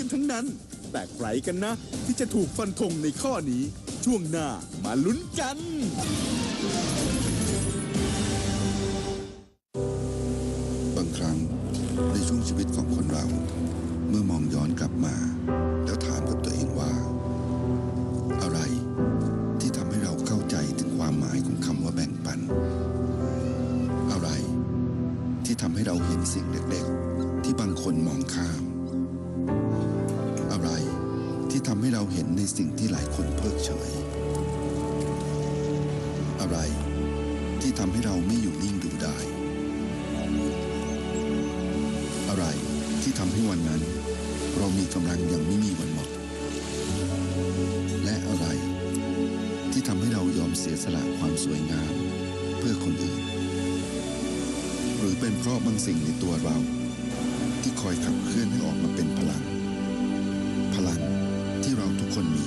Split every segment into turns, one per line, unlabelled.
กันทั้งนั้น แต่ใครกันนะ ที่จะถูกฟันธงในข้อนี้ ช่วงหน้ามาลุ้นกัน
บางครั้งในช่วงชีวิตของคนเรา เมื่อมองย้อนกลับมา แล้วถามกับตัวเองว่า อะไรที่ทำให้เราเข้าใจถึงความหมายของคำว่าแบ่งปัน อะไรที่ทำให้เราเห็นสิ่งเล็กๆ ที่บางคนมองข้าม ที่ทำให้เราเห็นในสิ่งที่หลายคนเพิกเฉย อะไรที่ทำให้เราไม่อยู่นิ่งดูได้ อะไรที่ทำให้วันนั้น เรามีกำลังยังไม่มีวันหมด และอะไรที่ทำให้เรายอมเสียสละความสวยงามเพื่อคนอื่น หรือเป็นเพราะบางสิ่งในตัวเรา ที่คอยขับเคลื่อนให้ออกมาเป็นพลัง พลัง ที่เราทุกคนมี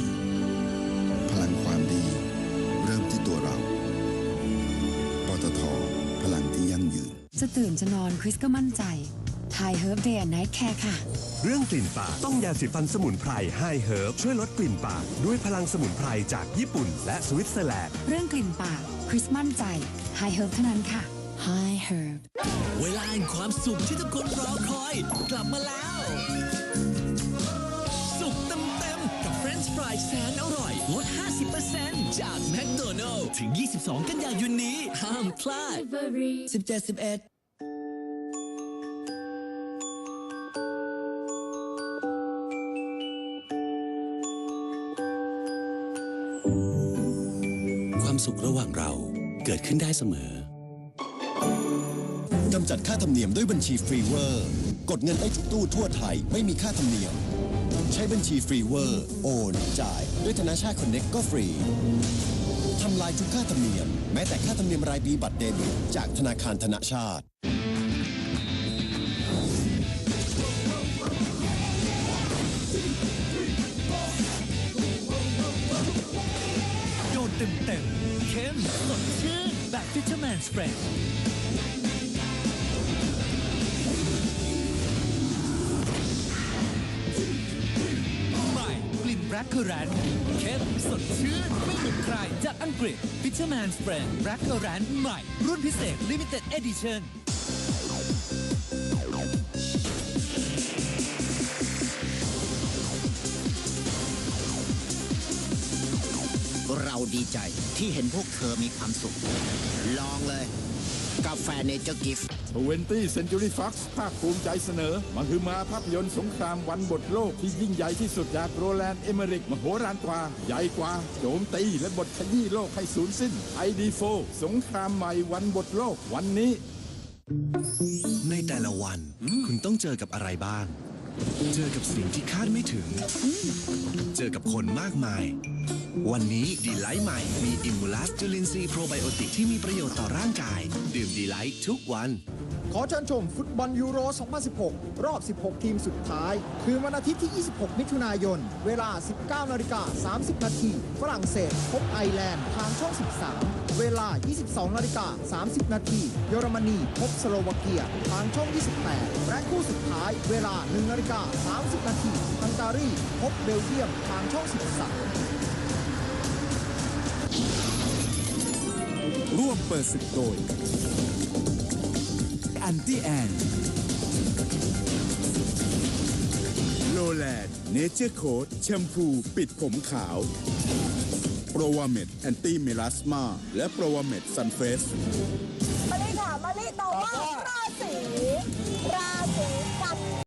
พลังความดี เริ่มที่ตัวเรา ปตท พลังที่ยั่งยืน
จะตื่นจะนอนคริสก็มั่นใจทายเฮิร์บเดย์ไนท์แคร์ค่ะ
เรื่องกลิ่นปากต้องยาสีฟันสมุนไพรไฮเฮิร์บช่วยลดกลิ่นปากด้วยพลังสมุนไพรจากญี่ปุ่น และสวิตเซอร์แลนด์
เรื่องกลิ่นปากคริสมั่นใจไฮเฮิร์บเท่านั้นค่ะไฮเฮิร์บ
เวลาแห่งความสุขที่ทุกคนรอคอย กลับมาแล้วายแสนอร่อยลด 50%จากแมคโดนัลล์ถึง 22 กันยายนนี้ ห้ามพลาด 17 11ความสุขระหว่างเราเกิดขึ้นได้เสมอ
กำจัดค่าธรรมเนียมด้วยบัญชีฟรีเวอร์ กดเงินได้ทุกตู้ทั่วไทยไม่มีค่าธรรมเนียม ใช้บัญชีฟรีเวอร์ โอน จ่าย ด้วยธนาชาติคอนเน็กก็ฟรี ทำลายทุกค่าธรรมเนียม แม้แต่ค่าธรรมเนียมรายปีบัตรเดบิตจากธนาคารธนาชาติ
โดนเต็มเต็มๆเข้มสดชื่นแบบ Fisherman Spread ให แบล็คเคอร์แรนเข้มสดชื่น ไม่เหมือนใคร จากอังกฤษ Fisherman Spread แบล็คเคอร์แรนใหม่ รุ่นพิเศษ Limited Edition
เราดีใจที่เห็นพวกเธอมีความสุข ลองเลย กาแฟเนเจอร์กิฟต์
20 Century Fox ภาคภูมิใจเสนอมหึมาภาพยนตร์สงครามวันบทโลกที่ยิ่งใหญ่ที่สุดจากโรแลนด์เอเมริกมโหฬารกว่า ใหญ่กว่า โจมตีและบทขยี้โลกให้สูญสิ้น ID4 สงครามใหม่วันบทโลกวันนี้
ในแต่ละวันคุณต้องเจอกับอะไรบ้าง เจอกับสิ่งที่คาดไม่ถึง เจอกับคนมากมาย วันนี้ดีไลท์ใหม่ มีอิมูลัสจุลินทรีย์โปรไบโอติกที่มีประโยชน์ต่อร่างกาย ดื่มดีไลท์ทุกวัน
ขอเชิญชมฟุตบอลยูโร 2016 รอบ 16 ทีมสุดท้าย คือวันอาทิตย์ที่ 26 มิถุนายน เวลา 19นาฬิกา30 นาที ฝรั่งเศส พบไอร์แลนด์ทางช่อง 13 เวลา 22นาฬิกา30 นาที เยอรมนี พบสโลวาเกีย ทางช่อง 28 และคู่สุดท้าย เวลา 1นาฬิกา30 นาทีฮังการี พบเบลเยียม ทางช่อง 13
ร่วมเปิดศึกโดย อันตี้แอนโรแลนด์เนเจอร์โคดแชมพูปิดผมขาว โปรวาเมดแอนตี้เมลาสมาและโปรวาเมดซันเฟส
มาลิค่ะมาลิตอบว่าราศี